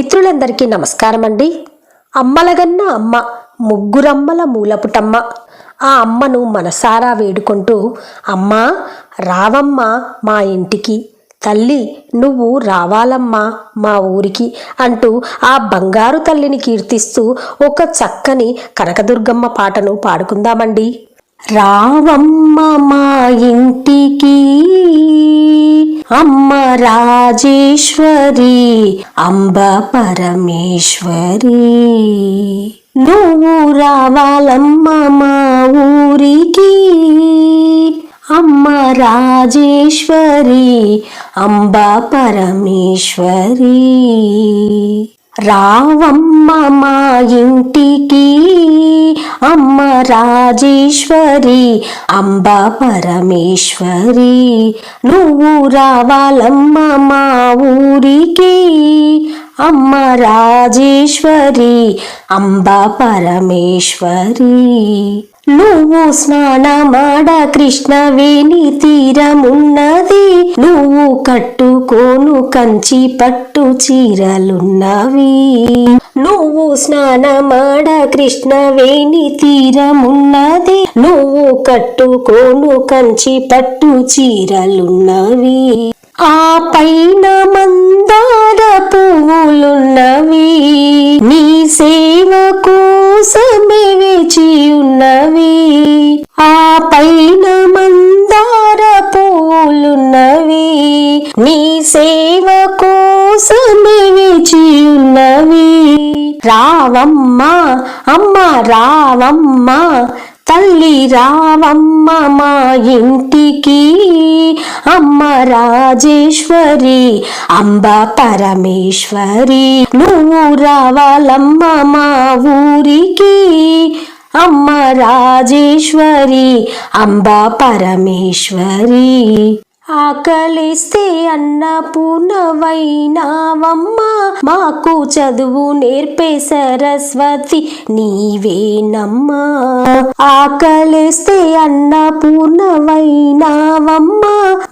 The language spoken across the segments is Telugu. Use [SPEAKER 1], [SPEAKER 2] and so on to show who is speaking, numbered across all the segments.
[SPEAKER 1] మిత్రులందరికీ నమస్కారం అండి అమ్మలగన్న అమ్మ ముగ్గురమ్మల మూలపుటమ్మ. ఆ అమ్మను మనసారా వేడుకుంటూ అమ్మా రావమ్మ మా ఇంటికి తల్లి నువ్వు రావాలమ్మా మా ఊరికి అంటూ ఆ బంగారు తల్లిని కీర్తిస్తూ ఒక చక్కని కనకదుర్గమ్మ పాటను పాడుకుందామండి. రావమ్మ మా ఇంటికి అమ్మ రాజేశ్వరి అంబ పరమేశ్వరి. నువ్వు రావాలమ్మ మా ఊరికి అమ్మ రాజేశ్వరి అంబ పరమేశ్వరి. రావమ్మ మా ఇంటికి అమ్మ రాజేశ్వరి అంబ పరమేశ్వరి. నువ్వు రావాలమ్మ మా ఊరికి అమ్మ రాజేశ్వరి అంబ పరమేశ్వరి. నువ్వు స్నానమాడ కృష్ణవేణి తీరమున్నది నువ్వు కట్టుకోను కంచి పట్టు చీరలున్నవి. నువ్వు స్నానమాడ కృష్ణవేణి తీరమున్నది నువ్వు కట్టుకోను కంచి పట్టు చీరలున్నవి. ఆ పైన మందార పువ్వులున్నవి నీ సేవ కోసమే వేచి ఉన్నవి. ఆ పైన మందార పువ్వులున్నవి నీ సేవ కోసమే వేచి ఉన్నవి. రావమ్మ అమ్మ రావమ్మ తల్లి రావమ్మ మా ఇంటికి అమ్మ రాజేశ్వరి అంబ పరమేశ్వరి నువ్వు రావాలమ్మ మా ఊరికి అమ్మ రాజేశ్వరి అంబ పరమేశ్వరి. ఆకలిస్తే అన్నపూర్ణవైనావమ్మ మాకు చదువు నేర్పే సరస్వతి నీవేనమ్మా. ఆకలిస్తే అన్నపూర్ణవైనావమ్మ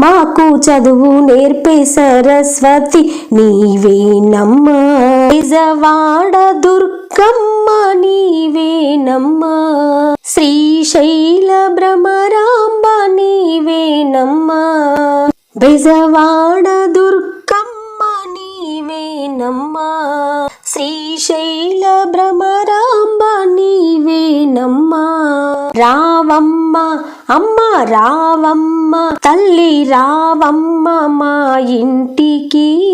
[SPEAKER 1] మాకు చదువు నేర్పే సరస్వతి నీవేనమ్మా. నిజవాడ దుర్గమ్మ నీవేనమ్మా. శ్రీ బెజవాడ దుర్గమ్మ నీవేనమ్మా శ్రీశైల భ్రమరాంబ నీవేనమ్మా రావమ్మ అమ్మ రావమ్మ తల్లి రావమ్మ మా ఇంటికి.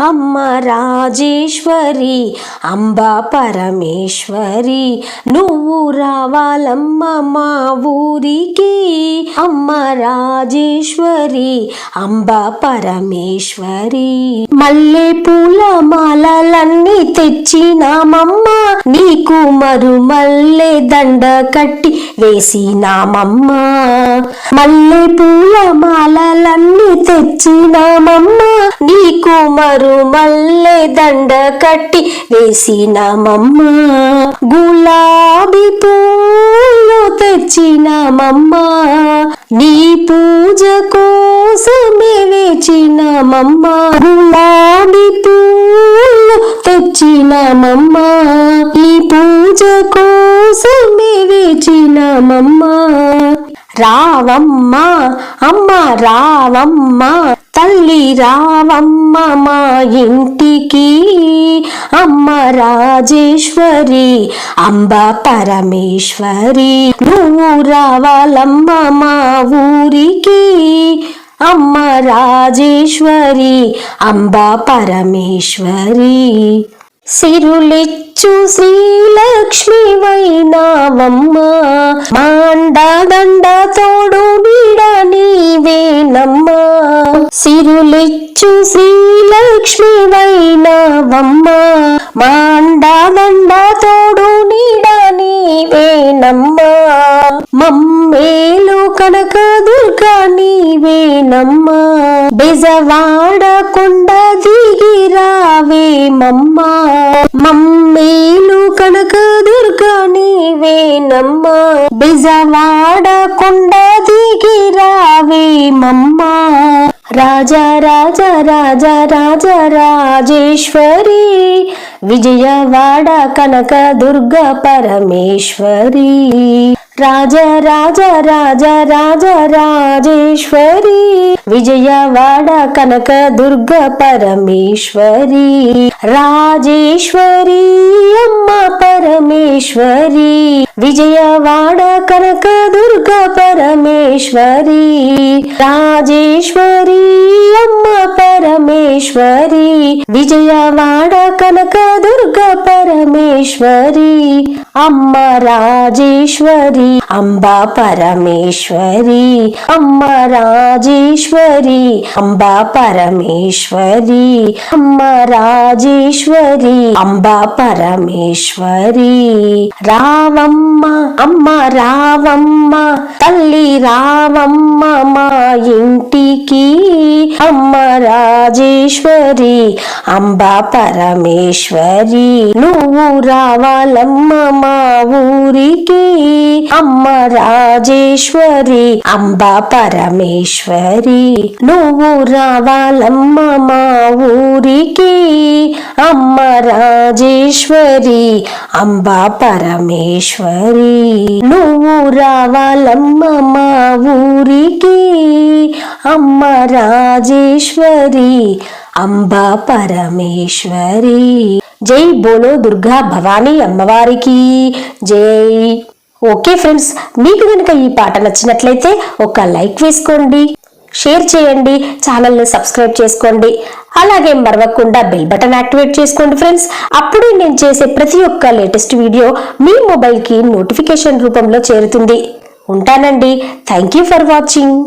[SPEAKER 1] అమ్మ రాజేశ్వరి అంబ పరమేశ్వరి నువ్వు రావాలమ్మ మా ఊరికి. అమ్మ రాజేశ్వరి అంబ పరమేశ్వరి. మల్లె పూల మాలలన్నీ తెచ్చినామమ్మ. నీకు మరు మల్లె దండ కట్టి వేసినామమ్మ మల్లె పూల మాలలన్నీ తెచ్చినామమ్మ నీకు మరు మల్లె దండ కట్టి వేసినామమ్మ గులాబీ పూలు తెచ్చినామమ్మ నీ పూజ కోసమే వేచినామమ్మ గులాబీ తెచ్చినామమ్మ ఈ పూజ కోసమే వేచినామమ్మ రావమ్మ అమ్మ రావమ్మ తల్లి రావమ్మ మా ఇంటికి. అమ్మ రాజేశ్వరి అంబ పరమేశ్వరి. నువ్వు రావాలమ్మ మా ఊరికి. అమ్మ రాజేశ్వరి అంబ పరమేశ్వరి. సిరులిచ్చు శ్రీలక్ష్మి వైనావమ్మ. మాండదండ తోడు నీడ నీవేనమ్మ. సిరులిచ్చు శ్రీలక్ష్మి వైనావమ్మ. మాండదండ తోడు నీడ నీవేనమ్మ. మమ్మేలు కనక దుర్గా నీవేనమ్మ. బెజవాడ కొండ రావేమమ్మ మమ్మేలు కనక దుర్గా నీవేనమ్మా బెజవాడ కొండ దిగి రావేమమ్మ రాజా రాజా రాజా రాజా రాజేశ్వరి. విజయవాడ కనక దుర్గ పరమేశ్వరి. రాజ రాజ రాజ రాజ రాజేశ్వరి. విజయవాడ కనక దుర్గ పరమేశ్వరి. రాజేశ్వరి అమ్మ పరమేశ్వరి. విజయవాడ కనక దుర్గ పరమేశ్వరి. రాజేశ్వరి అమ్మ పరమేశ్వరి. విజయవాడ కనక దుర్గ పరమేశ్వరి. అమ్మ రాజేశ్వరి. అంబా పరమేశ్వరి అమ్మ రాజేశ్వరి అంబా పరమేశ్వరి అమ్మ రాజేశ్వరి అంబా పరమేశ్వరి రావమ్మ అమ్మ రావమ్మ తల్లి రావమ్మ మా ఇంటికి అమ్మ రాజేశ్వరి అంబా పరమేశ్వరి నువ్వు రావాలమ్మ మా ఊరికి అమ్మ రాజేశ్వరి అంబ పరమేశ్వరి. నువ్వు రావాలమ్మ మా ఊరికి అమ్మ రాజేశ్వరి అంబ పరమేశ్వరి. నువ్వు రావాలమ్మ మా ఊరికి అమ్మ రాజేశ్వరి అంబ పరమేశ్వరి. జై బోలో దుర్గా భవానీ అమ్మవారికి జై. ఓకే ఫ్రెండ్స్ మీకు కనుక ఈ పాట నచ్చినట్లయితే ఒక లైక్ వేసుకోండి షేర్ చేయండి ఛానల్ని సబ్స్క్రైబ్ చేసుకోండి. అలాగే మరవకుండా బెల్ బటన్ యాక్టివేట్ చేసుకోండి ఫ్రెండ్స్. అప్పుడే నేను చేసే ప్రతి ఒక్క లేటెస్ట్ వీడియో మీ మొబైల్కి నోటిఫికేషన్ రూపంలో చేరుతుంది. ఉంటానండి. Thank you for watching.